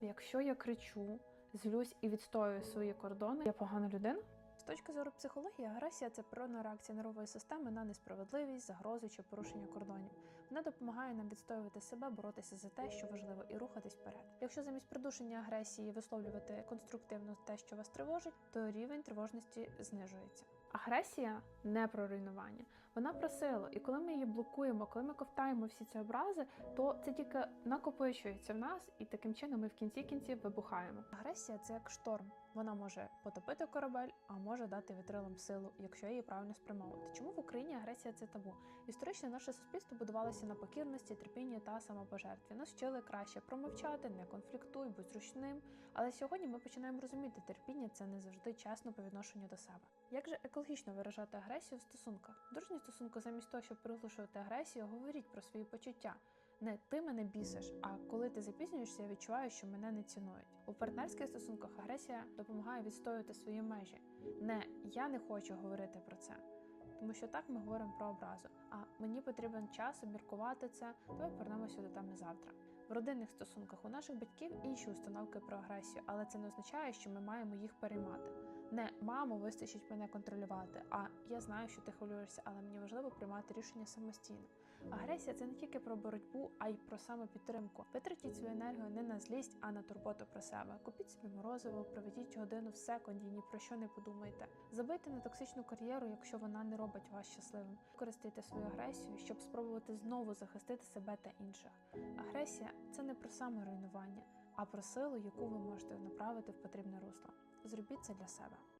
Якщо я кричу, злюсь і відстоюю свої кордони, я погана людина. З точки зору психології, агресія це природна реакція нервової системи на несправедливість, загрозу чи порушення кордонів. Вона допомагає нам відстоювати себе, боротися за те, що важливо, і рухатись вперед. Якщо замість придушення агресії висловлювати конструктивно те, що вас тривожить, то рівень тривожності знижується. Агресія не про руйнування, вона про силу. І коли ми її блокуємо, коли ми ковтаємо всі ці образи, то це тільки накопичується в нас, і таким чином ми в кінці кінців вибухаємо. Агресія це як шторм. Вона може потопити корабель, а може дати вітрилам силу, якщо її правильно спрямовувати. Чому в Україні агресія це табу? Історично наше суспільство будувалося на покірності, терпінні та самопожертві. Нас вчили краще промовчати, не конфліктуй, будь зручним. Але сьогодні ми починаємо розуміти, терпіння це не завжди чесно по відношенню до себе. Як же екологічно виражати агресію в стосунках? В дружній стосунку, замість того, щоб приглушувати агресію, говоріть про свої почуття. Не ти мене бісиш, а коли ти запізнюєшся, я відчуваю, що мене не цінують. У партнерських стосунках агресія допомагає відстоювати свої межі. Не я не хочу говорити про це. Тому що так ми говоримо про образу. А мені потрібен час обміркувати це. Давай повернемося до теми завтра. В родинних стосунках у наших батьків інші установки про агресію, але це не означає, що ми маємо їх переймати. Не мамо, вистачить мене контролювати. А я знаю, що ти хвилюєшся, але мені важливо приймати рішення самостійно. Агресія це не тільки про боротьбу, а й про самопідтримку. Витратіть свою енергію не на злість, а на турботу про себе. Купіть собі морозиво, проведіть годину в секунді, ні про що не подумайте. Забийте на токсичну кар'єру, якщо вона не робить вас щасливим. Використайте свою агресію, щоб спробувати знову захистити себе та інших. Агресія це не про саморуйнування, а про силу, яку ви можете направити в потрібне русло. Зробіть це для себе.